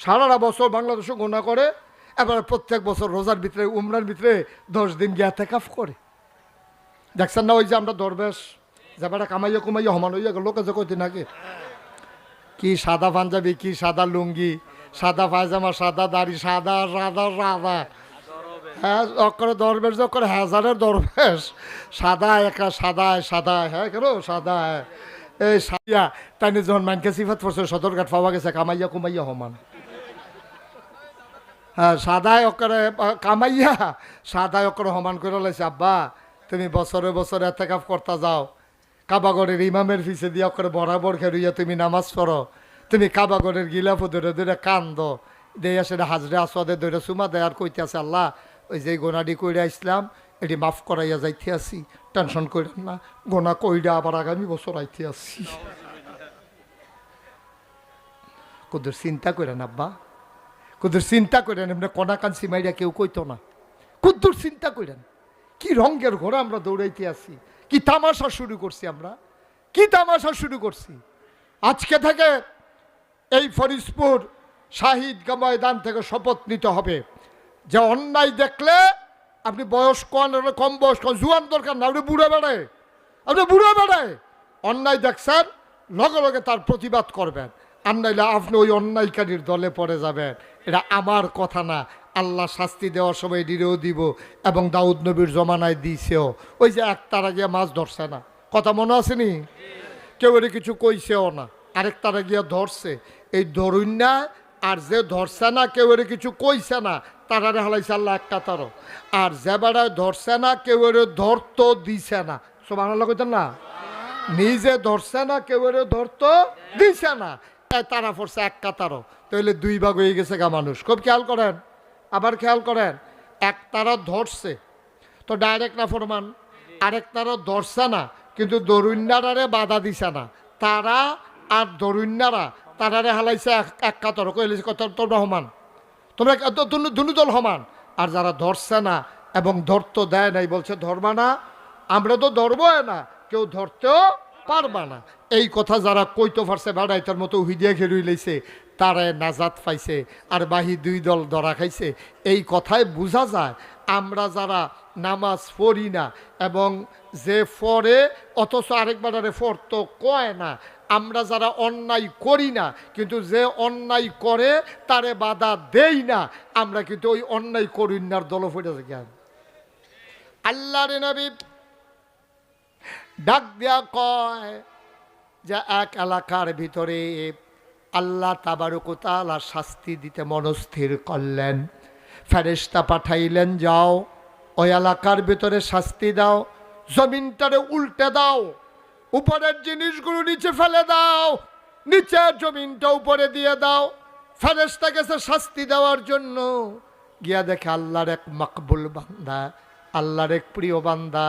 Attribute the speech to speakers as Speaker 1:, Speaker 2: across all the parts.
Speaker 1: সারাটা বছর বাংলাদেশে গোনা করে, এবার প্রত্যেক বছর রোজার ভিতরে, উমরার ভিতরে দশ দিন গিয়া তেকাফ করে। দেখছেন না ওই যে আমরা দরবেশ যাবাটা কামাইয়া কুমাইয়া হমান হইয়া গেল, লোকে যে কইতে নাকি? কি সাদা পাঞ্জাবি, কি সাদা লুঙ্গি, সাদা পায়জামা, সাদা দাড়ি, সাদা সাদা সাদা। হ্যাঁ দরবেশ অক্ষরে হাজারের দরবেশ। সাদা একা সাদা সাদা হ্যাঁ কেন? সাদা এই সাদিয়া তাই যখন মানকে সিফাত পড়ছে সদরঘাট পাওয়া গেছে, কামাইয়া কুমাইয়া হমান। সাদায় অক্ষরে আহ, কামাইয়া সাদায় অকরে সমান করে লাইছে আব্বা তুমি বছরে বছরে এতে কাপ করতা যাও। কাবাগরের ইমামের পিছে দিয়ে অকরে বরাবর খেরুইয়া তুমি নামাজ পড়ো। তুমি কাবাগরের গিলাফ ধরে ধরে কান্দ। দেয়া সেটা হাজরে আসওয়াদে ধরে সুমা দেয় আর কইতে আছে আল্লাহ ওই যে গোনাডি কইরা ইসলাম এটি মাফ করাইয়া যাইতে আসি। টেনশন করেন না গোনা কইরা আবার আগামী বছর আইতে আসি। কুদুর চিন্তা করেন আব্বা কুদুর চিন্তা করেন এমনি কনা কাঞ্চি মাইরা কেউ কইতো না। কুদ্দুর চিন্তা করেন কি রঙ্গের ঘোড়া আমরা দৌড়াইতে আসি কি তামাশা শুরু করছি আমরা, কি তামাশা শুরু করছি। আজকে থেকে এই ফরিদপুর শাহিদ ময়দান থেকে শপথ নিতে হবে। যে অন্যায় দেখলে আপনি বয়স কন কম বয়স কন, জুয়ান দরকার না, আপনি বুড়ে বেড়ায়, আপনি বুড়ে বেড়ায়। অন্যায় দেখছেন, লগে লগে তার প্রতিবাদ করবেন। আর নাইলে আপনি ওই অন্যায়কারীর দলে পড়ে যাবেন। এটা আমার কথা না। আল্লাহ শাস্তি দেওয়ার সময় দিলেও দিব এবং দাউদ নবীর জমানায় দিছেও। ওই যে এক তারা গিয়ে মাছ ধরছে না। কথা মনে আসেনি কেউ এর কিছু কইছেও না। আরেক তারা গিয়া ধরছে। এই ধরুন না, আর যে ধরছে না, কেউ এর কিছু কইছে না। তারারে হালাইছে আল্লাহ এক কাতারও। আর যে বেড়ায় ধরছে না, কেউ এর ধরতো দিছে না। সব বাংলা কইতেন না? নিজে ধরছে না, কেউ এর ধরতো দিছে না। তারা পড়ছে এক কাতারও। তাহলে দুই ভাগ হয়ে গেছে গা মানুষ। খুব খেয়াল করেন, আবার খেয়াল করেন এক তারা ধরছে। তো ডাইরেক্ট না ফরমান আরেক তারা ধরছে না, কিন্তু দরুন্যারারে বাধা দিছে না। তারা আর দরুন্যারা তারারে হালাইছে এক কাতর। কইলে কত তোমরা সমান? তোমরা দুনু দল সমান। আর যারা ধরছে না এবং ধরতো দেয় নাই, বলছে ধরবা না। আমরা তো ধরবো না, কেউ ধরতেও পারবা না। এই কথা যারা কইতো পারছে বেড়াই তার মতো হুইদিয়া ঘেরুই লইছে। তারায় নাজাত পাইছে আর বাহি দুই দল ধরা খাইছে। এই কথায় বোঝা যায়, আমরা যারা নামাজ পড়ি না এবং যে ফরে অথচ আরেকবারে তো কয় না, আমরা যারা অন্যায় করি না, কিন্তু যে অন্যায় করে তারে বাধা দেই না, আমরা কিন্তু ওই অন্যায় করিনার দল ফেটে জ্ঞান আল্লাহ রে নবী ডাক দেয়া কয় যে এক এলাকার ভিতরে আল্লাহ তাবারকতালা শাস্তি দিতে মনস্থির করলেন। ফেরেস্তা পাঠাইলেন, যাও, ওই এলাকার ভিতরে শাস্তি দাও, জমিনটারে উল্টে দাও, উপরের জিনিসগুলো নিচে ফেলে দাও, নিচের জমিনটা উপরে দিয়ে দাও। ফেরেস্তা গেছে শাস্তি দেওয়ার জন্য। গিয়া দেখে আল্লাহর এক মকবুল বান্দা, আল্লাহর এক প্রিয় বান্দা,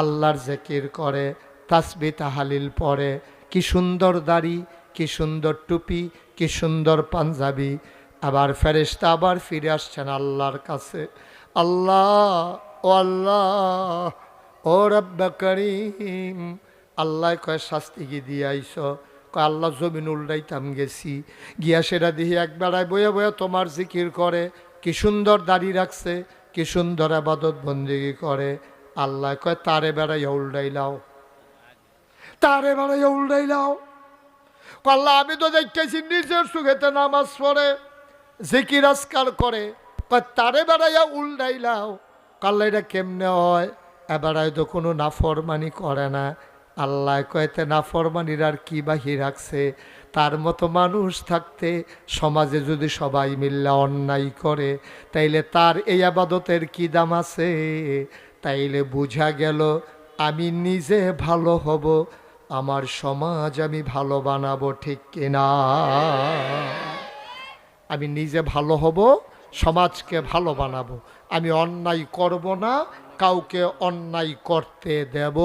Speaker 1: আল্লাহর জেকির করে, তাসবি তাহালিল পরে কি সুন্দর দাড়ি কি সুন্দর টুপি, কি সুন্দর পাঞ্জাবি। আবার ফেরেস্তা আবার ফিরে আসছেন আল্লাহর কাছে। আল্লাহ, ও আল্লাহ, ও রব্বা করিম। আল্লাহ কয়, শাস্তি কি দিয়ে আইস কয়, আল্লাহ জমিন উল্টাইতাম গেছি। গিয়া সেটা দিয়ে এক বেড়ায় বয়ে বয়ে তোমার জিকির করে। কি সুন্দর দাড়ি রাখছে, কি সুন্দর আবাদত বন্দিগি করে। আল্লাহ কয়, তারে বেড়াইয়া উল্টাইলাও তারে বেড়াইয়া উল্টাইলাও কল্লা আমি তো দেখতেছি নিজের সুখেতে নামাজ পড়ে, জিকির আজকার করে। তারে বেড়াইয়া উল্টাইলাও কাল্লা এটা কেমনে হয়? এবারায় তো কোনো নাফরমানি করে না। আল্লাহ কয়েতে নাফরমানির আর কি বাহি রাখছে? তার মতো মানুষ থাকতে সমাজে যদি সবাই মিল্লা অন্যায় করে, তাইলে তার এই আবাদতের কি দাম আছে? তাইলে বুঝা গেল, আমি নিজে ভালো হব আমার সমাজ আমি ভালো বানাবো, ঠিক কিনা? আমি নিজে ভালো হব, সমাজকে ভালো বানাবো। আমি অন্যায় করব না, কাউকে অন্যায় করতে দেব।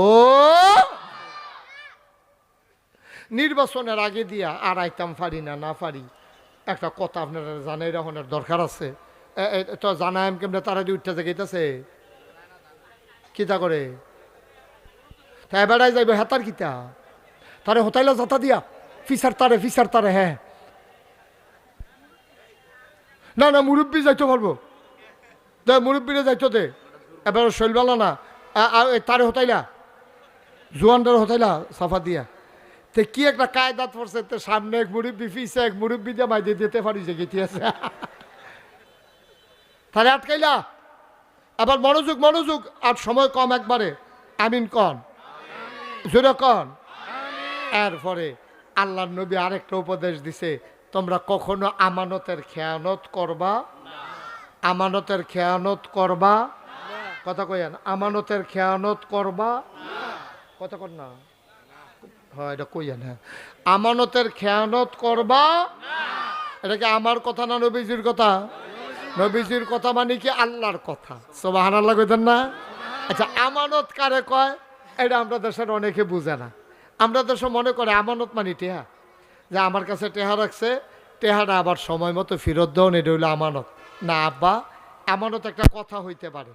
Speaker 1: নির্বাচনের আগে দিয়া আর আইতাম পারি না না পারি। একটা কথা আপনারা জানাই রাখনের দরকার আছে। তো জানায় কেমনে? তারা দিয়ে উঠতে গেতেছে কিতা করে? তাই বেড়াই যাইব হেতার কিতা। তারে হোতাইলা যাতা দিয়া। ফিসার তারে ফিসার তারে হ্যাঁ না না মুরব্বী যাইতে পারব দে মুরব্বীরে যাইতো দে। এবার শৈলবালা না। তারে হতাইলা জোয়ানটার হতাইলা সাফা দিয়া। তে কি একটা কায়দাত পড়ছে, তো সামনে এক মুরব্বী পিছে এক মুরব্বী দিয়ে মাই দিতে পারি যে গেটি আছে। তাহলে আটকাইলা। আবার মনোযোগ মনোযোগ আর সময় কম একবারে আমিন কন। জোরে কন। এরপরে আল্লাহ নবী আরেকটা উপদেশ দিছে, তোমরা কখনো আমানতের খেয়ানত করবা? আমানতের খেয়ানত করবা? কথা কইয়ান, আমানতের খেয়ানত করবা? কথা কর না। হয়, এটা কইয়ান হ্যাঁ। আমানতের খেয়ানত করবা? এটা কি আমার কথা না নবীজির কথা? নবীজির কথা মানে কি আল্লাহর কথা। সোবাহান আল্লাহ কইতেন না? আচ্ছা আমানত কারে কয়? এটা আমরা দেশের অনেকে বুঝে না। আমরা দেশে মনে করে আমানত মানে টেহা। যে আমার কাছে টেহা রাখছে, টেহাটা আবার সময় মতো ফেরত দেওয়া এটা হইল আমানত। না, আব্বা, আমানত একটা কথা হইতে পারে।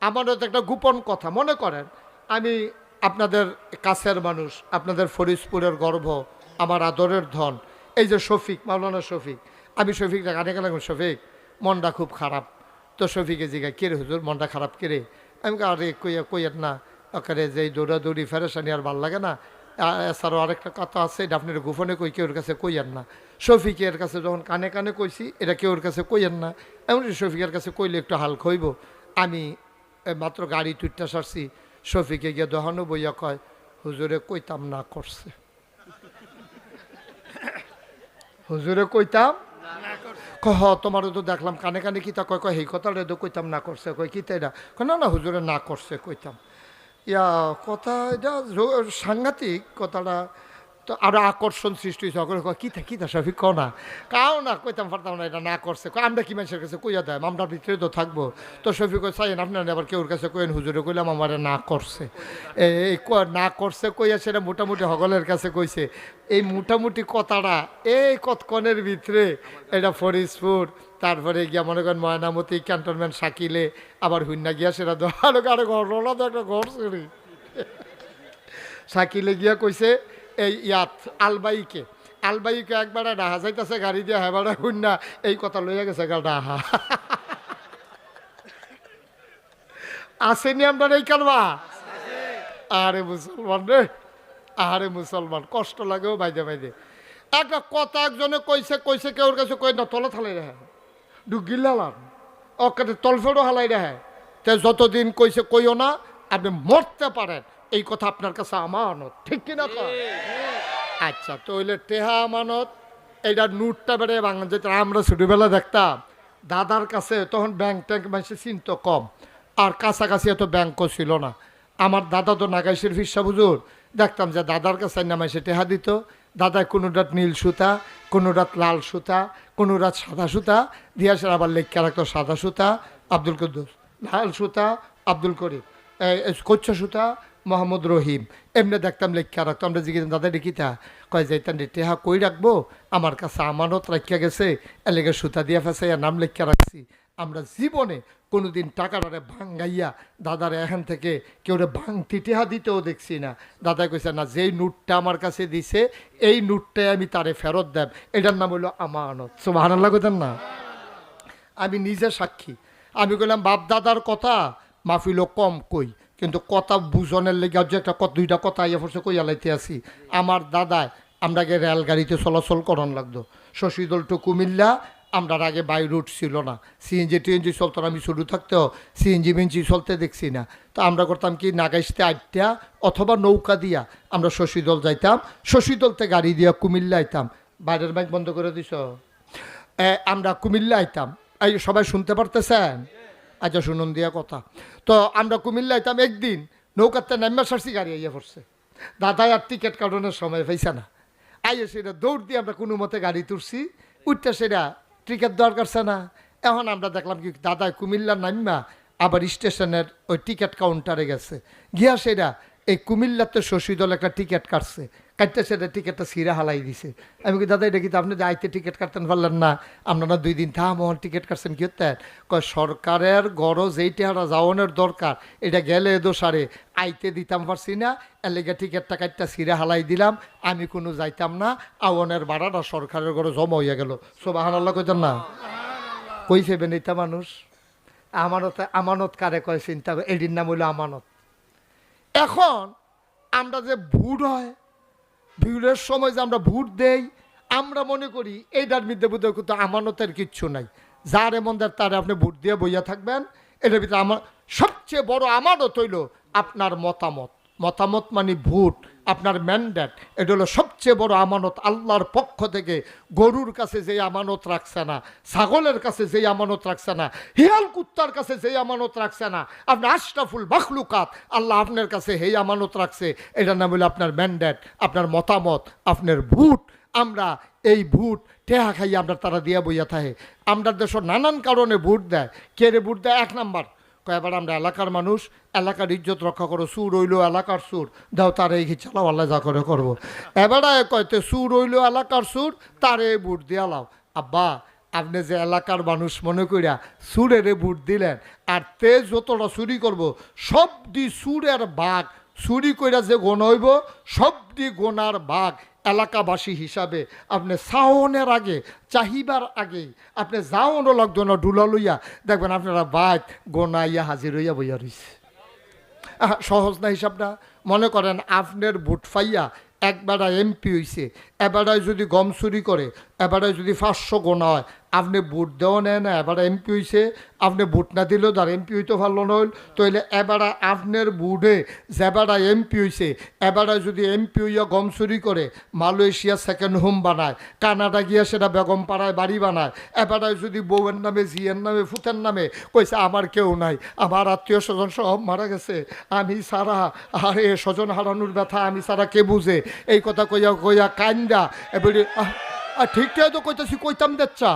Speaker 1: আমানত একটা গোপন কথা। মনে করেন, আমি আপনাদের কাছের মানুষ, আপনাদের ফরিদপুরের গর্ভ আমার আদরের ধন। এই যে শফিক, মাওলানা শফিক। আমি শফিকটা গানে গেলাম শফিক, মনটা খুব খারাপ। তো শফিকে জিগা কে রে হুজুর? মনটা খারাপ কে রে? আমি আরে কইয়া কইয়ার না। ওখানে যে দৌড়াদৌড়ি ফেরেসানি আর ভালো লাগে না। এছাড়াও আরেকটা কথা আছে, এটা আপনার গোপনে কই, কেউর কাছে কইয়ার না। শফিকের কাছে যখন কানে কানে কইছি, এটা কেউর কাছে কইয়ার না। এমন শফিকের কাছে কইলে একটু হাল খইব আমি মাত্র গাড়ি টুইটটা সারছি, শফিকে গিয়ে দহানো বইয়া কয়, হুজুরে কইতাম না করছে। হুজুরে কইতাম কহ, তোমারও তো দেখলাম কানে কানে কি তা? কয় কয় এই কথাটা তো কইতাম না করছে। কয়, কি তাই না না, হুজুরে না করছে, কইতাম। ইয়া কথা এটা সাংঘাতিক কথাটা তো আরও আকর্ষণ সৃষ্টি হয়েছে অগ্র কয়, কি থা কি থা শফিক কও না। কইতাম পারতাম না, এটা না করছে। আমরা কি মানুষের কাছে কইয়া দেয়? আমরা ভিতরে তো থাকব। তো শফিক কয় চাইন আপনার আবার কেউর কাছে কইন হুজুরে কইলাম, আমার না করছে। এই না করছে? কইয়া সেটা মোটামুটি হগলের কাছে কইছে। এই মোটামুটি কথাটা এই কতক্ষণের ভিতরে, এটা ফরিদপুর তারপরে গিয়া মনে করেন ময়নামতি, ক্যান্টনমেন্ট সাকিলে আবার হুন্না গিয়া সেটা আরও ঘটনা তো একটা ঘটছে সাকিলে গিয়া কইছে এই ইয়াত, আলবাইকে। আলবাইকে একবার ডাহা যাইতেছে, গাড়ি দিয়ে হেবার হুন্না, এই কথা লইয়া গেছে গা ডাহা। আসেনি আমরা এই কারবা আরে মুসলমান রে আরে মুসলমান, কষ্ট লাগেও বাইদে বাইদে। একটা কথা একজনে কইছে কইছে কেউর কাছে কই না তলা থালাই রে ডুগিল্লালাম ওকে তলফেরও হালাই রে তে যতদিন কইছে, কইও না, আপনি মরতে পারেন। এই কথা আপনার কাছে আমানত ঠিক কিনা? আচ্ছা তো হইলে টেহা আমানত এইটা নোটটা বেড়ে বাংলা যেটা আমরা ছোটবেলা দেখতাম দাদার কাছে তখন ব্যাংক ট্যাঙ্ক মানুষের চিন্ত কম আর কাছাকাছি এত ব্যাংকও ছিল না। আমার দাদা তো নাগাইশের ফিসা বুঝুর দেখতাম যে দাদার কাছে নামাইছে টেহা দিত দাদায় কোনো রাত নীল সুতা কোনো রাত লাল সুতা কোনো রাত সাদা সুতা দিয়ে আসে আবার লেখা রাখতো সাদা সুতা আব্দুল কুদ্দুস লাল সুতা আব্দুল করিম। কচ্ছ সুতা মোহাম্মদ রহিম। এমনি দেখতাম লেখা রাখতো, আমরা জিজ্ঞেস দাদা দেখিতা কয় যাইতাম টেহা কই রাখব? আমার কাছে আমানত রাখিয়া গেছে, এলেগে সুতা দিয়া ফেসাইয়া নাম লেখা রাখছি। আমরা জীবনে কোনোদিন টাকাটারে ভাঙ্গাইয়া দাদার এখান থেকে কেউ ভাঙতি টেহা দিতেও দেখছি না। দাদা কইছে, না, যেই নোটটা আমার কাছে দিছে, এই নোটটাই আমি তারে ফেরত দেব। এটার নাম হলো আমানত। সো ভালো লাগতেন না? আমি নিজে সাক্ষী। আমি কইলাম, বাপ দাদার কথা মাফিল কম কই। কিন্তু কথা বুঝনের লেগে যে একটা দুইটা কথা ইয়ে ফসে কইয়া লাইতে আসি আমার দাদায় আমরাকে রেলগাড়িতে চলাচল করন লাগতো। শশীদল টু কুমিল্লা আমরা আগে বাই রুট ছিল না। সিএনজি, টিএনজি চলতো আমি শুরু থাকতেও সিএনজি মিনজি চলতে দেখছি না। তো আমরা করতাম কি, নাগাইশতে আটটা অথবা নৌকা দিয়া আমরা শশীদল যাইতাম। শশীদলতে গাড়ি দিয়া কুমিল্লা আইতাম। বাইরের বাইক বন্ধ করে দিছ? আমরা কুমিল্লা আইতাম। এই সবাই শুনতে পারতেছেন? আচ্ছা শুনুন দিয়া কথা। তো আমরা কুমিল্লা আইতাম একদিন, নৌকাতে নাম্বার সারছি, গাড়ি আইয়া পড়ছে। দাদাই আর টিকিট কাটানোর সময় পাইছে না। আইয়ে সেটা দৌড় দিয়ে আমরা কোনো মতে গাড়ি তুলছি, উঠতে সেটা টিকিট দরকারছে না। এখন আমরা দেখলাম কি, দাদাই কুমিল্লা নাম্মা আবার স্টেশনের ওই টিকিট কাউন্টারে গেছে। গিয়া সেটা এই কুমিল্লাতে শশীদল একটা টিকিট কাটছে। কাটতে সেটা টিকিটটা সিরা হালাই দিছে। আমি কি দাদা, এটা কিন্তু আপনি আইতে টিকিট কাটতেন পারলেন না? আপনারা দুই দিন থাম, আমার টিকিট কাটছেন কি হতেন কয়, সরকারের গরজ এই টেহারা যাওয়ানোর দরকার। এটা গেলে দোষারে আইতে দিতাম পারছি না এলেগে টিকিটটা কাটটা সিরা হালাই দিলাম, আমি কোনো যাইতাম না, আওয়ানের ভাড়াটা সরকারের ঘরে জমা হইয়া গেল। সব আহান আল্লাহ কইতেন না? কই ফেবেন এটা মানুষ, আমানত আমানত কারে কয় চিন্তা এটির নাম হইল আমানত। এখন আমরা যে ভুট হয় ভিড়ের সময় যে আমরা ভোট দেই, আমরা মনে করি এইটার মধ্যে বোধহয় কিন্তু আমানতের কিচ্ছু নাই। যার এমন দেয় তারে আপনি ভোট দিয়ে বইয়া থাকবেন, এটার ভিতরে আমার সবচেয়ে বড় আমানত হইল আপনার মতামত। মতামত মানে ভোট, আপনার ম্যান্ডেট এটা হলো সবচেয়ে বড় আমানত আল্লাহর পক্ষ থেকে। গরুর কাছে যেই আমানত রাখছে না, ছাগলের কাছে যেই আমানত রাখছে না, হিয়াল কুত্তার কাছে যেই আমানত রাখছে না, আপনি আশরাফুল বাখলুকাত আল্লাহ আপনার কাছে হেই আমানত রাখছে, এটার নাম হলো আপনার ম্যান্ডেট আপনার মতামত, আপনার ভোট। আমরা এই ভোট টেহা খাইয়ে আমরা তারা দিয়া বইয়া থাকে আমরা দেশের নানান কারণে ভোট দেয়। কে রে ভোট দেয়? এক নাম্বার। কয় এবার আমরা এলাকার মানুষ, এলাকার ইজ্জত রক্ষা করো, সুর হইল এলাকার সুর। দাও তার এই চালাও আল্লাহ যা করে করব। এবারে কয়তে সুর হইল এলাকার সুর, তারে ভোট দিয়া লাও। আব্বা, আপনি যে এলাকার মানুষ মনে করিয়া সুরেরে ভোট দিলেন, আর তে যতটা চুরি করব সব দি সুরের বাঘ, চুরি কইরা যে গোন হইব সব দি গোনার বাঘ এলাকাবাসী হিসাবে আপনি সাওনের আগে, চাহিবার আগে, আপনি যাওয়ানো লোকজন ডুলা লইয়া। দেখবেন আপনারা বাদ গোনাইয়া হাজির হইয়া বইয়া রইছে। সহজ না হিসাবটা? মনে করেন আপনার ভোট ফাইয়া একবারা এমপি হইছে এবারায় যদি গম চুরি করে এবারায় যদি পাঁচশো গোনা হয়, আপনি ভোট দেওয়া নেয় না, এবারে এমপি হইছে, আপনি ভোট না দিলেও তার এমপি হইতে পারল না হইল। তাইলে এবারে আপনার বুড়ে যেবারা এমপি হইছে, এবারে যদি এমপি হইয়া গম চুরি করে মালয়েশিয়া সেকেন্ড হোম বানায়, কানাডা গিয়া সেটা বেগম পাড়ায় বাড়ি বানায়, এবারে যদি বউয়ের নামে জিয়ের নামে, ফুতের নামে কইছে, আমার কেউ নাই, আমার আত্মীয় স্বজন সব মারা গেছে, আমি সারা আরে স্বজন হারানোর ব্যথা, আমি সারা কে বুঝে? এই কথা কইয়া কইয়া কান্দা এবারে আহ, ঠিকঠাক তো কইতাম দেখছা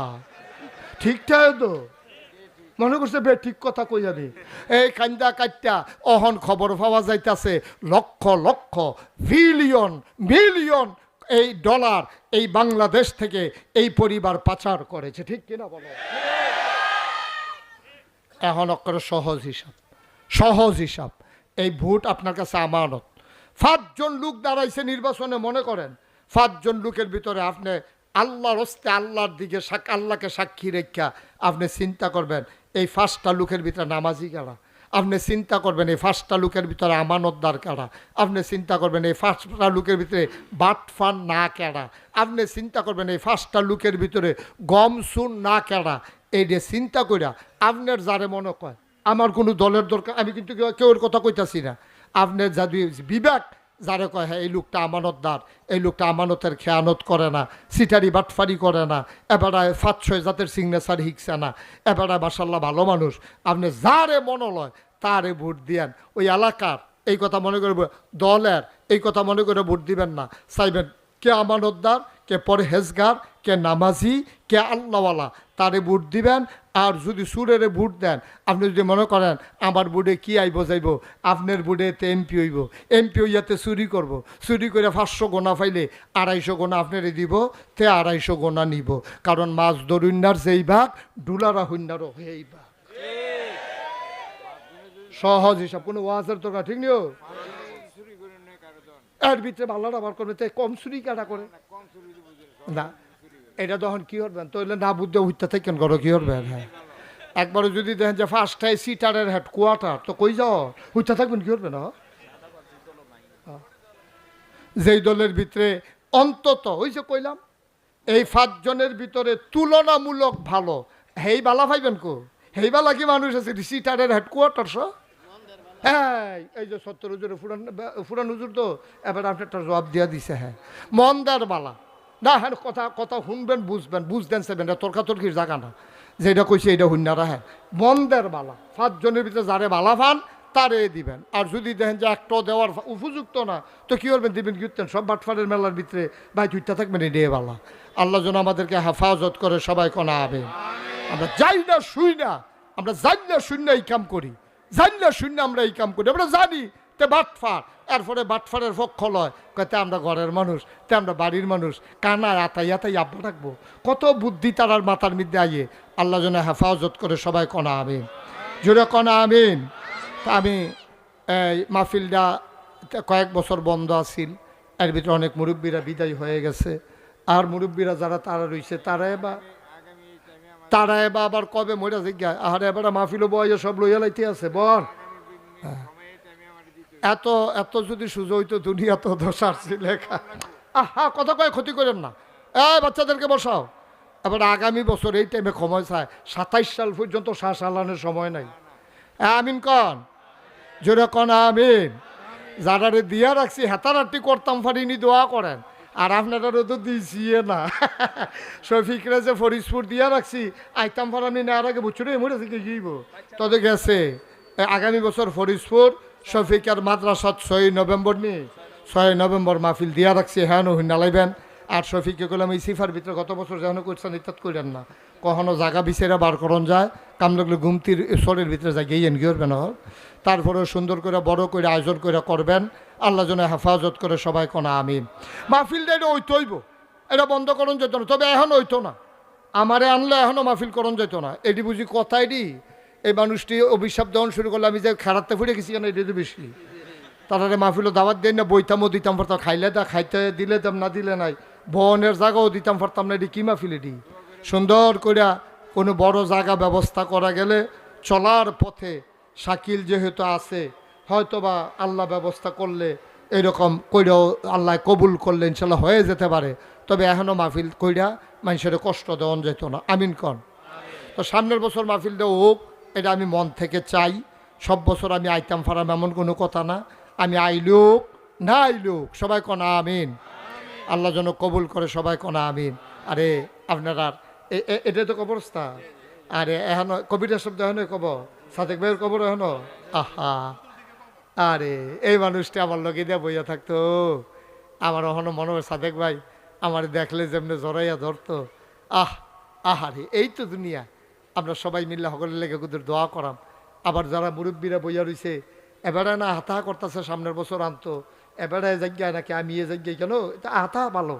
Speaker 1: ঠিকঠাক মনে করছে বে ঠিক কথা কই যাবি। এই কান্দা কাটটা অহন খবর পাওয়া যাইতাছে লক্ষ লক্ষ বিলিয়ন বিলিয়ন এই ডলার এই বাংলাদেশ থেকে এই পরিবার পাচার করেছে। ঠিক কিনা বলো? এখন অক্ষরে সহজ হিসাব সহজ হিসাব। এই ভোট আপনার কাছে আমানত। পাঁচজন লোক দাঁড়াইছে নির্বাচনে মনে করেন? পাঁচজন লোকের ভিতরে আপনি আল্লাহর হস্তে আল্লাহর দিকে আল্লাহকে সাক্ষী রেখা আপনি চিন্তা করবেন, এই ফার্স্টটা লোকের ভিতরে নামাজি কারা? আপনি চিন্তা করবেন, এই ফার্স্টটা লোকের ভিতরে আমানতদার কারা? আপনি চিন্তা করবেন, এই ফার্স্টটা লোকের ভিতরে বাটফান না কেডা আপনি চিন্তা করবেন, এই ফার্স্টটা লোকের ভিতরে গম সুন না কেডা এই যে চিন্তা কইরা আপনার যারে মনে কয়, আমার কোনো দলের দরকার আমি কিন্তু কেউ কথা কইতাছি না। আপনার যদি বিবেক যারে কয় হ্যাঁ এই লোকটা আমানতদার, এই লোকটা আমানতের খেয়ানত করে না, সিটারি বাটফারি করে না, এবারে ফাত ছয় জাতের সিগনেচার হিকছে না, এবারে মাসাল্লাহ ভালো মানুষ, আপনি যারে মনলয় তারে ভোট দিয়েন। ওই এলাকার, এই কথা মনে করে দলের, এই কথা মনে করে ভোট দিবেন না। চাইবেন কে আমানতদার, কে পরে পরহেজগার কে নামাজি, কে আল্লাহওয়ালা, তারে ভোট দিবেন আর যদি সুরেরে ভোট দেন, আপনি যদি মনে করেন, আমার বুড়ে কি আইব যাইব? আপনার বুড়ে তে এমপি হইব। এমপি হইয়াতে চুরি করব। চুরি করে পাঁচশো গোনা পাইলে আড়াইশো গোনা আপনারে দিব, তে আড়াইশো গোনা নিব। কারণ মাছ দরুন্যার যেই ভাগ ডুলারা হইনারও সেই ভাগ। সহজ হিসাব, কোনো ওয়াজের দরকার, ঠিক নিও? এর ভিতরে ভালো আবার করবে তাই কম চুরি কাটা করে। না এটা তখন কি করবেন? তাহলে না বুদ্ধে উঠতে থাকেন করো কি করবেন? হ্যাঁ। একবারে যদি দেখেন যে ফার্স্টটাই সিটারের হেড কোয়ার্টার তো কই যাও? উঠতে থাকবেন, কি করবেন? হ্যাঁ? যেই দলের ভিতরে অন্তত, ওই যে কইলাম, এই পাঁচজনের ভিতরে তুলনামূলক ভালো। হেই বালা পাইবেন কো? হেই বালা কি মানুষ আছে? সিটারের হেডকোয়ার্টার সব হ্যাঁ এই যে সত্তর হুজুরে ফুরান ফুরান হুজুর তো, এবার আপনি একটা জবাব দিয়া দিছে হ্যাঁ। মন্দার বালা। না হ্যাঁ কথা কথা শুনবেন, বুঝবেন, বুঝতেন সেবেন তর্কাতর্কির জায়গা না। যেটা কইছে, এটা শুননারা হ্যাঁ। মন্দের বালা পাঁচজনের ভিতরে যারে বালা পান, তারে দিবেন। আর যদি দেখেন যে একটা দেওয়ার উপযুক্ত না, তো কী করবেন, দিবেন করতেন? সব বাটফারের মেলার ভিতরে, ভাই তুইটা থাকবেন এই বালা। আল্লাহ যেন আমাদেরকে হেফাজত করে, সবাই কনা হবে আমরা যাই না, শুই না, আমরা যাই না শূন্য এই কাম করি। যাই না শূন্য আমরা এই কাম করি। আমরা জানি তে বাটফার। এরপরে বাটফারের পক্ষ লয় কতে আমরা ঘরের মানুষ, তে আমরা বাড়ির মানুষ। কানা আতাই আতাই আব্বা রাখব। কত বুদ্ধি তারার মাথার মধ্যে আইয়ে। আল্লাহ যেন হেফাজত করে সবাই কনা, আমিন। জুড়ে কনা, আমিন। তা আমি, এই মাহফিলটা কয়েক বছর বন্ধ আছিল। এর ভিতরে অনেক মুরব্বীরা বিদায় হয়ে গেছে। আর মুরব্বীরা যারা তারা রয়েছে তারাই বা তারা এবার আবার কবে মরে জিজ্ঞা আহারে এবার মাহফিল বয়ে সব লইয়া লাইতে আছে, বল। এত এত যদি সুযোগ হইতো দুনিয়া তো দশার লেখা আহা, কথা কয় ক্ষতি করেন না। এ বাচ্চাদেরকে বসাও। এবার আগামী বছর এই টাইমে সময় চায়। সাতাইশ সাল পর্যন্ত শ্বাস আলানোর সময় নাই। আমিন কন? জোরে কন আমিন। যারারে দিয়া রাখছি, হেতারাটি করতাম ফারিনি, দোয়া করেন। আর আপনারারও তো দিয়েছি না। শফিকরা যে ফরিদপুর দিয়া রাখছি, আইতাম ফারানি না আর আগে বুঝছ মরে থেকে গিয়েব তবে গেছে। আগামী বছর ফরিদপুর শফিক আর মাদ্রাসাত ছয় নভেম্বর নি, ছয় নভেম্বর মাহফিল দিয়া রাখছি হ্যাঁ নহিন নালাইবেন। আর শফিককে করলাম এই সিফার ভিতরে গত বছর যেন করছেন ইত্যাদ করেন না। কখনো জায়গা বিছেরা বার করন যায়, কাম লাগলে গুমতির সরের ভিতরে যায় গিয়ে এনগিয়ে না তারপরে সুন্দর করে, বড় করে, আয়োজন করে করবেন আল্লাহ যেন হেফাজত করে সবাই কোনা, আমিন। মাহফিলটা এটা ওইতো হইব। এটা বন্ধ করন যেত না। তবে এখন হইতো না। আমারে আনলে এখনও মাহফিল করন যেত না। এটি বুঝি কথাই দি এই মানুষটি অভিশাপ দেওয়ান শুরু করলে। আমি যে খেরাতে ফুটে গেছি কেন এটি তো বেশি। তারারে মাহফিলও দাওয়াত দেন না বইতামও দিতাম পারতাম, খাইলে দা খাইতে দিলে দাম না দিলে নাই। বনের জায়গাও দিতাম পারতাম না, এটি কি মাহফিল এটি? সুন্দর করে কোনো বড় জায়গা ব্যবস্থা করা গেলে চলার পথে শাকিল যেহেতু আছে, হয়তোবা আল্লাহ ব্যবস্থা করলে এরকম কইরাও আল্লাহ কবুল করলে ইনশাল্লাহ হয়ে যেতে পারে। তবে এখনও মাহফিল কইরা মানুষের কষ্ট দেওয়া যেত না। আমিন কন। তো সামনের বছর মাহফিল দেওয়া হোক এটা আমি মন থেকে চাই। সব বছর আমি আইতাম ফারাম, এমন কোনো কথা না। আমি আইলুক না আইলুক সবাই কনা আমিন। আল্লাহ যেন কবুল করে, সবাই কনা আমিন। আরে, আপনারা এ- এ- এটা তো কবরস্থান আরে, এখন কবিতা শব্দ এখন কব সাদেক ভাইয়ের কবর এখন? আহা। আরে, এই মানুষটা আমার লগে দিয়ে বইয়া থাকতো। আমার এখনও মনে হয় সাদেক ভাই আমার দেখলে যেমনি জড়াইয়া ধরতো। আহ, আহারে, এই তো দুনিয়া। আমরা সবাই মিললে সকলের লেগে কুদের দোয়া করাম। আবার যারা মুরব্বীরা বইয়া রইছে এবারে না হাতা করতেছে সামনের বছর আনতো এবারে জায়গায় নাকি আমি এ জায়গায় কেন? এটা হাতা ভালো,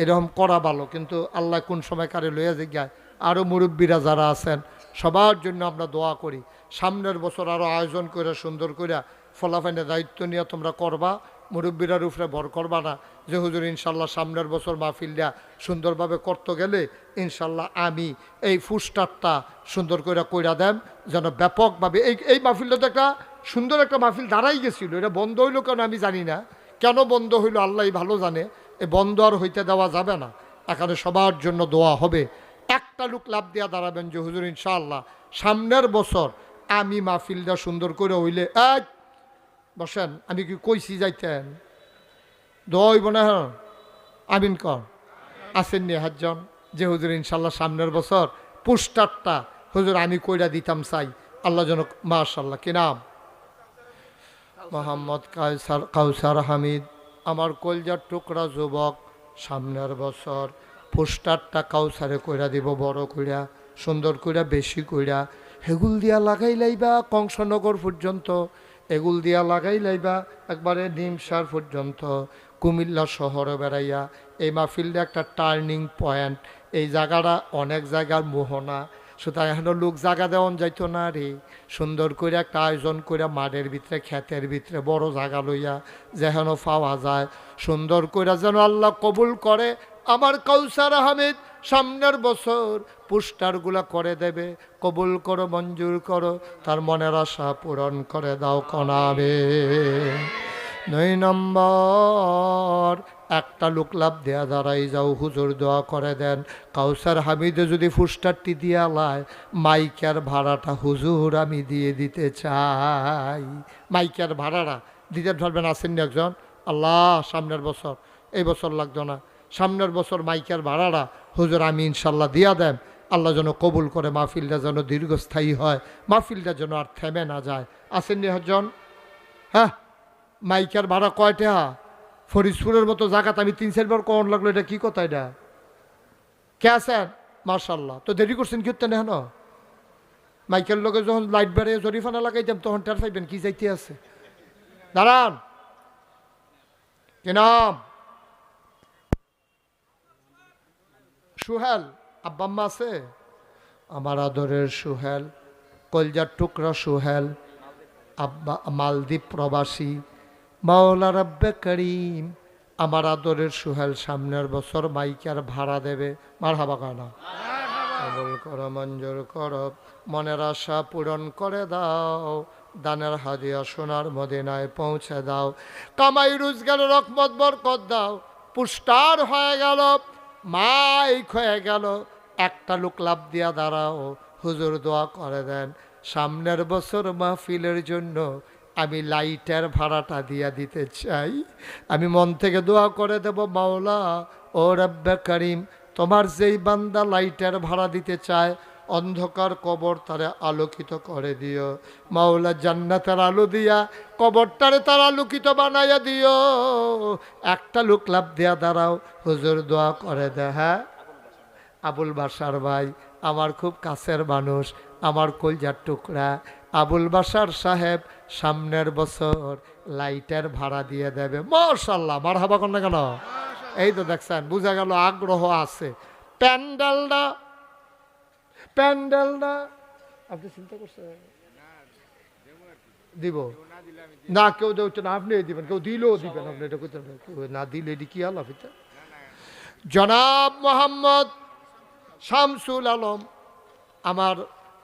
Speaker 1: এরকম করা ভালো, কিন্তু আল্লাহ কোন সময় কারে লইয়া জায়গায় আরও মুরব্বীরা যারা আছেন, সবার জন্য আমরা দোয়া করি। সামনের বছর আরও আয়োজন করে সুন্দর করে ফলাফাইনের দায়িত্ব নিয়ে তোমরা করবা। মুরব্বীরার উপরে ভর করবা না যে, হুজুর, ইনশাল্লাহ সামনের বছর মাহফিলটা সুন্দরভাবে করতে গেলে ইনশাল্লাহ আমি এই ফুস্টারটা সুন্দর করে কইরা দেন যেন ব্যাপকভাবে এই এই মাহফিলটা তো একটা সুন্দর একটা মাহফিল দাঁড়াই গেছিল। এটা বন্ধ হইল কেন আমি জানি না। কেন বন্ধ হইল আল্লাহ ভালো জানে। এ বন্ধ আর হইতে দেওয়া যাবে না। এখানে সবার জন্য দোয়া হবে। একটা লোক লাভ দিয়া দাঁড়াবেন যে, হুজুর, ইনশাল্লাহ সামনের বছর আমি মাহফিলটা সুন্দর করে হইলে এক বসেন, আমি কি কইছি যাইতেন? দইব না হ্যাঁ আমিন কর আসেননি হাজজন যে হুজুর ইনশাল্লাহ সামনের বছর পোস্টারটা, হুজুর আমি কইরা দিতাম চাই। আল্লাহ যেন মাশাল্লাহ কি নাম? মোহাম্মদ কাউসার কাউসার হামিদ। আমার কলজার টুকরা যুবক সামনের বছর পোস্টারটা কাউসারে কইরা দিব, বড় কইরা, সুন্দর কইরা, বেশি কইরা। হেগুল দিয়া লাগাই লাইবা কংসনগর পর্যন্ত। এগুল দিয়া লাগাই লাইবা, একবারে নিমসার পর্যন্ত। কুমিল্লা শহরে বেড়াইয়া, এই মাহফিলটা একটা টার্নিং পয়েন্ট এই জায়গাটা অনেক জায়গার মোহনা। সুতরাং এখনও লোক জায়গা দেওয়ান যাইতো না রে। সুন্দর করে একটা আয়োজন করে মাঠের ভিতরে, ক্ষেতের ভিতরে, বড় জায়গা লইয়া যেহেন পাওয়া যায়। সুন্দর করে যেন আল্লাহ কবুল করে আমার কৌসার আহমেদ, সামনের বছর পোস্টারগুলা করে দেবে। কবুল করো, মঞ্জুর করো, তার মনের আশা পূরণ করে দাও কনাবে। দুই নম্বর, একটা লোক লাভ দেয়া দাঁড়াই যাও, হুজুর দোয়া করে দেন। কাউসার হামিদে যদি ফুস্টারটি দিয়া লায়, মাইকার ভাড়াটা হুজুর আমি দিয়ে দিতে চাই। মাইকার ভাড়াটা দিতে পারবেন আসেননি একজন? আল্লাহ, সামনের বছর। এই বছর লাগতো না। সামনের বছর মাইকের ভাড়াটা হুজুর আমি ইনশাল্লাহ দিয়া দেন আল্লাহ যেন কবুল করে, মাহফিলটা যেন দীর্ঘস্থায়ী হয়, মাহফিলটা যেন আর থেমে না যায়। আসেননি একজন? হ্যাঁ? মাইকার ভাড়া কয়টা ফরিদপুরের মতো জায়গাতে আমি তিন চারবার কখন লাগল, এটা কি কথা এটা? কে আছেন? মার্শাল্লাহ তো দেরি করছেন কি হতে না মাইকের লগে যখন লাইট বেড়ে জরিফানা লাগাইতাম, তখন টের পাইবেন কি যাইতে আছে। দাঁড়ান। কি নাম সুহেল আব্বাম্মা আছে? আমার আদরের সুহেল, কলজার টুকরা সুহেল, আব্বা মালদ্বীপ প্রবাসী মাওলা রব্বে করিম, আমার আদরের সুহেল সামনের বছর মাইকার ভাড়া দেবে। মার হাবা কানা কবল কর, মঞ্জুর কর, মনের আশা পূরণ করে দাও, দানের হাদিয়া সোনার মদিনায় পৌঁছে দাও, কামাই রোজগার রকমত বরকত দাও। পুষ্টার হয়ে গেল। মাইক হয়ে গেল, একটা লোক লাভ দিয়া দাঁড়াও, হুজুর দোয়া করে দেন, সামনের বছর মাহফিলের জন্য আমি লাইটের ভাড়াটা দিয়া দিতে চাই। আমি মন থেকে দোয়া করে দেব, মাওলা, ও রব্বা করিম, তোমার যেই বান্দা লাইটের ভাড়া দিতে চায় অন্ধকার কবর তারে আলোকিত করে দিও। মাওলা জান্নাতের আলো দিয়া কবরটারে তার আলোকিত বানাইয়া দিও। একটা লোক লাভ দিয়া দাঁড়াও, হুজুর দোয়া করে দে হ্যাঁ? আবুল বাসার ভাই, আমার খুব কাছের মানুষ, আমার কলজার টুকরা। আবুল বাসার সাহেব সামনের বছর লাইটের ভাড়া দিয়ে দেবে। মশাল্লাহ মার হাবা কন্যা কেন? এই তো দেখছেন, বোঝা গেল আগ্রহ আছে। প্যান্ডেলটা প্যান্ডেলটা আপনি চিন্তা করছেন? দিব। না কেউ দেওয়া না আপনি দিবেন কেউ দিলেও দিবেন। আপনি এটা করতে কেউ না দিলে এটি কি আলাপ এটা? জনাব মোহাম্মদ শামসুল আলম আমার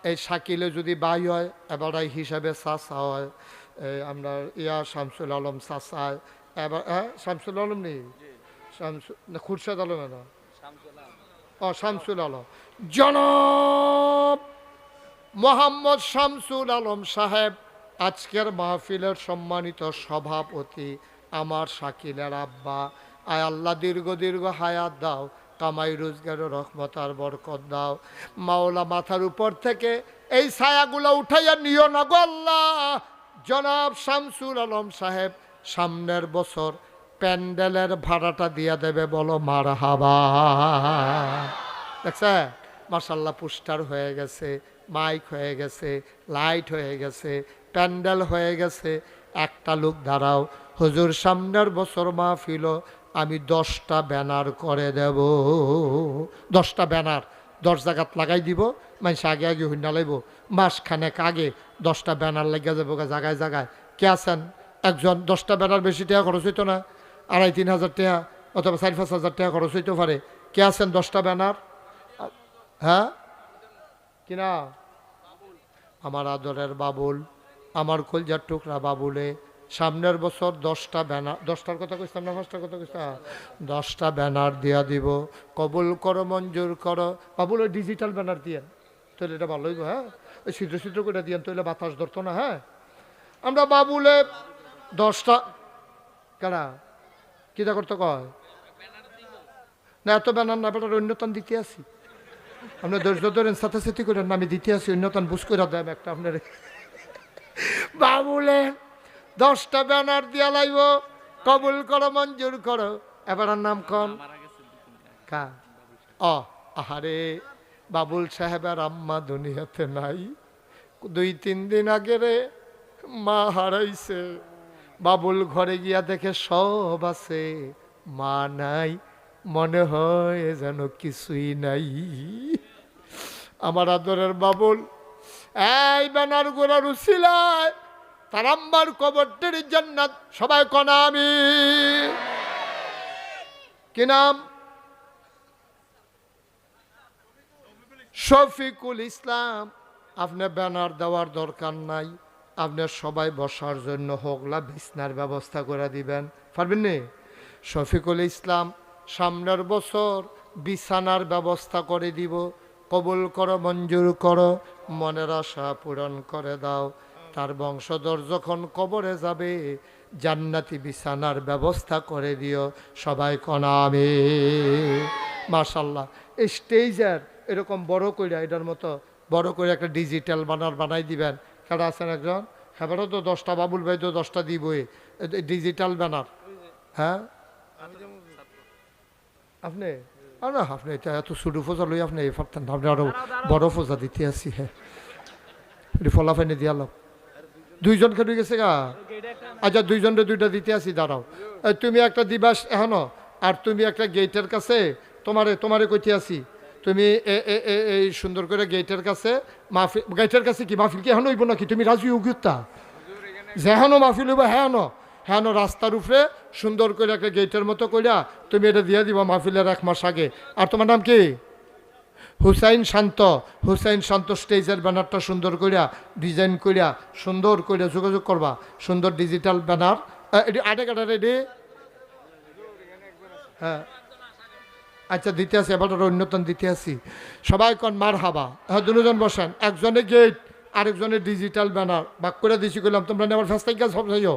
Speaker 1: এই শাকিলে যদি বাই হয় এবার এই হিসাবে চাষা হয় আমরা ইয়া শামসুল আলম চাষায় এবার হ্যাঁ শামসুল আলম নেই? শামসুল খুরশাদ আলম না? ও শামসুল আলম। জনাব মোহাম্মদ শামসুল আলম সাহেব, আজকের মাহফিলের সম্মানিত সভাপতি আমার শাকিলের আব্বা। আয় আল্লাহ, দীর্ঘ দীর্ঘ হায়াত দাও, কামাই রোজগার রহমত আর বরকত দাও। মাওলা মাথার উপর থেকে এই ছায়াগুলো উঠাইয়া নিও না গো আল্লাহ। জনাব শামসুল আলম সাহেব, সামনের বছর প্যান্ডেলের ভাড়াটা দিয়া দেবে বলো মার হাবা দেখছে মার্শাল্লাহ পুস্টার হয়ে গেছে মাইক হয়ে গেছে লাইট হয়ে গেছে, প্যান্ডেল হয়ে গেছে। একটা লোক, দাঁড়াও, হুজুর, সামনের বছর মাহফিল, আমি দশটা ব্যানার করে দেব। দশটা ব্যানার, দশ জায়গাত লাগাই দিব মানুষ আগে আগে হইনা লাইব। মাসখানেক আগে দশটা ব্যানার লাগিয়ে যাব জায়গায় জায়গায়। কে আছেন? একজন, দশটা ব্যানার বেশি টাকা খরচ হইতো না। আড়াই, তিন হাজার টাকা, অথবা চার, পাঁচ হাজার টাকা খরচ হইতে পারে। কে আছেন দশটা ব্যানার? হ্যাঁ? কিনা আমার আদরের বাবুল, আমার কলজার টুকরা বাবুলে, সামনের বছর দশটা ব্যানার, দশটার কথা কইতাম না পাঁচটার কথা কইতাম দশটা ব্যানার দিয়া দিব, কবুল করো, মঞ্জুর করো। বাবুল, ওই ডিজিটাল ব্যানার দিয়েন তাহলে এটা ভালো হইব হ্যাঁ? ওই ছিদ্র ছিদ্র করে দিয়েন তাহলে বাতাস ধরতো না হ্যাঁ? আমরা বাবুলে দশটা কেনা কিতা করতে কয়? না, এত ব্যানার না বেটার অন্যতন দিতে আসি আপনার ধৈর্য ধরেন সাথে সাথে করেন আমি দিতে আসি অন্যতন বুঝ করে দেন একটা আপনার। বাবুলে দশটা ব্যানার দিয়া লাইব কবুল করো মঞ্জুর করো। এবার আর নাম কন? কা? অ আহারে বাবুল সাহেবের আম্মা দুনিয়াতে নাই। দুই তিন দিন আগে রে মা হারাইছে। বাবুল ঘরে গিয়া দেখে সব আছে মা নাই। মনে হয় যেন কিছুই নাই। আমার আদরের বাবুল, এই ব্যানার গোড়ার উশিলায় তার আম্মার কবরটির জান্নাত, সবাই কনা আমি কি নাম? শফিকুল ইসলাম, আপনি ব্যানার দেওয়ার দরকার নাই, আপনি সবাই বসার জন্য হোকলা বিছনার ব্যবস্থা করে দিবেন। পারবেন নি? শফিকুল ইসলাম সামনের বছর বিছানার ব্যবস্থা করে দিব। কবুল করো, মঞ্জুর করো, মনের আশা পূরণ করে দাও। তার বংশধর যখন কবরে যাবে, জান্নাতি বিছানার ব্যবস্থা করে দিও। সবাই কনামে মাশাল্লাহ এই স্টেজের এরকম বড় করে এটার মতো বড় করে একটা ডিজিটাল বানার বানাই দিবেন। কেডা আছেন একজন? হ্যাঁ তো দশটা, বাবুল ভাই তো দশটা দিবই। Digital banner. হ্যাঁ? আপনি? না আপনি এটা এত ছোটো ফোজা লই আপনি এই পারতেন না। আপনি আরও বড় ফোজা দিতে আসি হ্যাঁ এটি ফলাফাইনে দিয়া লাভ দুইজন খেলে গেছে গা? আচ্ছা দুইজনরে দুইটা দিতে আসি দাঁড়াও। তুমি একটা দিবাস এখনও? আর তুমি একটা গেটের কাছে? তোমারে তোমারে কইতে আসি। তুমি এই সুন্দর করে গেটের কাছে মাহফিল গেটের কাছে কি মাহফিল কি এখন হইব নাকি? তুমি রাজি উগুত্তা যেহানো মাহফিল হইব হ্যাঁ হ্যাঁ রাস্তার উপরে সুন্দর করে একটা গেটের মতো কইরা তুমি এটা দিয়ে দিবা মাহফিলের এক মাস আগে। আর তোমার নাম কি? হুসাইন শান্ত। হুসাইন শান্ত স্টেজের ব্যানারটা সুন্দর করিয়া ডিজাইন করিয়া সুন্দর করিয়া যোগাযোগ করবা। সুন্দর ডিজিটাল ব্যানার। এটি আটে কাটা রেডি হ্যাঁ। আচ্ছা দিতে আসি এবার অন্যতম দিতে আসি। সবাই কন মার হাবা হ্যাঁ দুজন বসেন। একজনে গেট আরেকজনে ডিজিটাল ব্যানার। বাক করে দিছি করলাম তোমরা নেওয়ার ফার্স্ট থেকে সব যাইও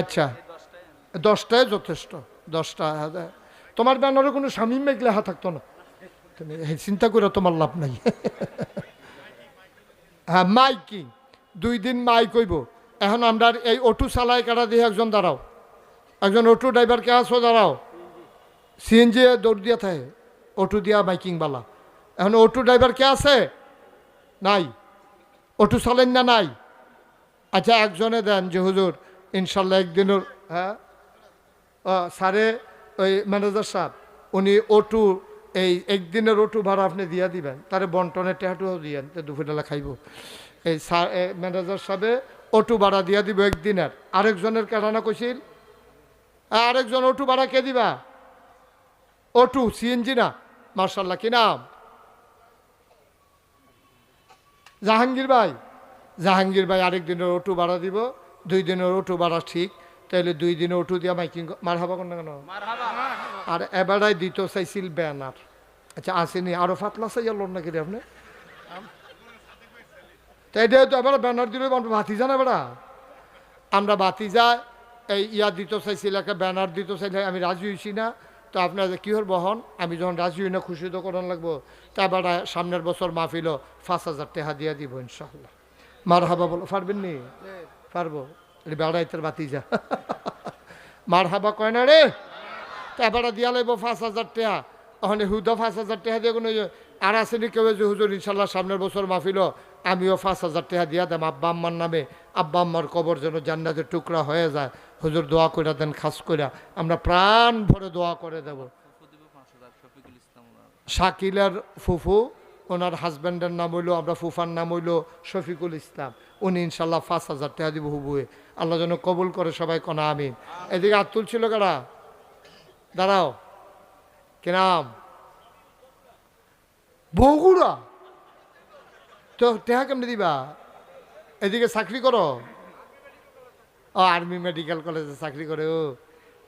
Speaker 1: আচ্ছা দশটায় যথেষ্ট, দশটা হ্যাঁ। তোমার ব্যানারে কোনো স্বামী মেঘ লেখা থাকতো না? তুমি চিন্তা করে তোমার লাভ নাই। হ্যাঁ মাইকিং, দুই দিন মাই কইব এখন আমরা এই অটো চালাই কাটা দিয়ে একজন দাঁড়াও। একজন অটো ড্রাইভার কে আসো দাঁড়াও। সিএনজি দৌড় দিয়া থাকে, অটো দিয়া মাইকিং বালা। এখন অটো ড্রাইভার কে আছে? নাই। অটো চালেন না নাই? আচ্ছা একজনে দেন যে, হুজুর ইনশাল্লাহ একদিনের হ্যাঁ? স্যারে, ওই ম্যানেজার সাহেব, উনি অটু এই একদিনের অটু ভাড়া আপনি দিয়ে দিবেন, তারে বন্টনের টেহাটুও দিয়েন দুপুরবেলা খাইব এই স্যার ম্যানেজার সাহেবে অটু ভাড়া দিয়ে দিব একদিনের। আরেকজনের কেটানা কইছিল? আরেকজন অটু ভাড়া কে দিবা? অটু সিএনজি না? মার্শাল্লাহ কি নাম? জাহাঙ্গীর ভাই। জাহাঙ্গীর ভাই আরেক দিনের অটু ভাড়া দিব। দুই দিনের অটু ভাড়া ঠিক তাহলে দুই দিনে অটু দিয়া মাইকিং মার হাবা কোন? কেন আর এবারাই দিত চাইছিল ব্যানার। আচ্ছা আসেনি আরও ফাতলা চাইয়া লোন নাকি রে আপনি? তাই তো এবার ব্যানার দিলে বাতি জানা বেড়া? আমরা বাতি যা এই ইয়া দিত চাইছিল একটা ব্যানার দিত চাইলে আমি রাজি হয়েছি না। তো আপনার কি হর বহন? আমি যখন রাজি হই না খুশি তো করান লাগবো। তা এবার সামনের বছর মাহফিল পাঁচ হাজার টাকা দিয়া দিব ইনশাল্লাহ মার হাবা বলো পারবেন নি? পারব? এটা বেড়াইতের বাতি যা মার হাবা কয় না রে? তা এবার দিয়া লাগবো পাঁচ হাজার টাকা ওখানে হুদা পাঁচ হাজার টাকা দিয়ে কোনো ইয়ে- আর আসেনি কেউ যে হুজুর ইনশাল্লাহ সামনের বছর মাফিল আমিও পাঁচ হাজার টাকা দিয়া দেম। আব্বা আম্মার নামে আব্বা আম্মার কবর যেন জান্নাতের টুকরা হয়ে যায়। হুজুর দোয়া করে দেন খাস করে আমরা প্রাণ ভরে দোয়া করে দেব। শাকিলের ফুফু ওনার হাজব্যান্ডের নাম হইল, আমরা ফুফার নাম হইল শফিকুল ইসলাম। উনি ইনশাল্লাহ পাঁচ হাজার টাকা দিব হুবুয়ে। আল্লাহ যেন কবুল করে সবাই কনা, আমিন। এদিকে হাত তুলছিল কারা? দাঁড়াও। কি নাম বগুড়া তো টেহা কেমনি দিবা? এদিকে চাকরি করো। ও, আর্মি মেডিকেল কলেজে চাকরি করে, ও।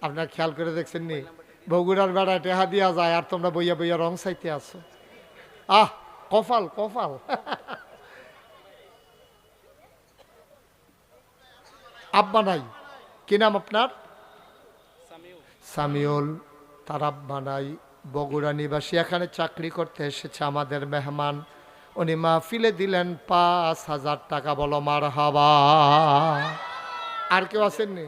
Speaker 1: আপনার খেয়াল করে দেখছেন নি? বগুড়ার বেড়া টেহা দিয়া যায়, আর তোমরা বইয়া বইয়া রং চাইতে আসো আহ! কফাল কফাল। আব্বা নাই। কি নাম আপনার? সামিউল। তার আব্বা নাই। বগুড়া নিবাসী। এখানে চাকরি করতে এসেছে আমাদের মেহমান। উনি মাহফিলে দিলেন পাঁচ হাজার টাকা বলো মার হাবা আর কেউ আসেননি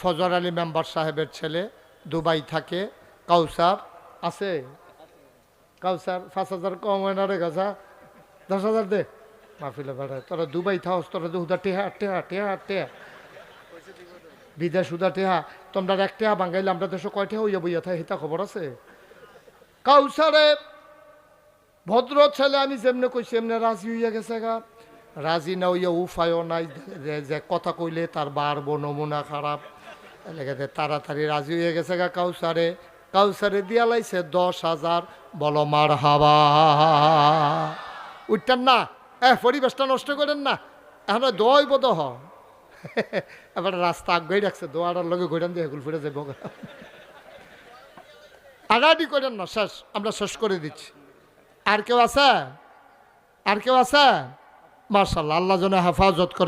Speaker 2: ফজর আলী
Speaker 1: মেম্বার সাহেবের ছেলে দুবাই থাকে। কাউসার আছে। কাউসার পাঁচ হাজার কম হয় না রে গাছা দশ হাজার দে। মাহফিলে বেড়ায় তোরা দুবাই থাকস তোরা হুদা টেহা টেহা টেহা টেহা। বিদেশ হুদা টেহা তোমরা এক টেহা বাঙ্গাইলে আমরা দেশে কয় টেহা হইয়া বইয়া থাকে হিতা খবর আছে। কাউসারে ভদ্র ছেলে আমি যেমনে কইছি এমনি রাজি হইয়া গেছে গা। রাজি না হইয়া উফায়ও নাই, যে- যে কথা কইলে তার বাড়বো নমুনা খারাপ এলাকাতে তাড়াতাড়ি রাজি হয়ে গেছে গা কাউসারে কাউসারে দিয়া লাইছে, দশ হাজার, বলো মার হাবা উঠতেন না, এ, পরিবেশটা নষ্ট করেন না, এখন দোয়াই বোধ হ এবার রাস্তা আগাই রাখছে, দোয়াটার লগে ঘুরান দিয়ে হেগুল ফুটে যাব আগাডি করেন না, শেষ, আমরা শেষ করে দিচ্ছি। আর কেউ আছে? আর কেউ আছে? মার্শাল্লাহ আল্লাহ যেন হেফাজত করে।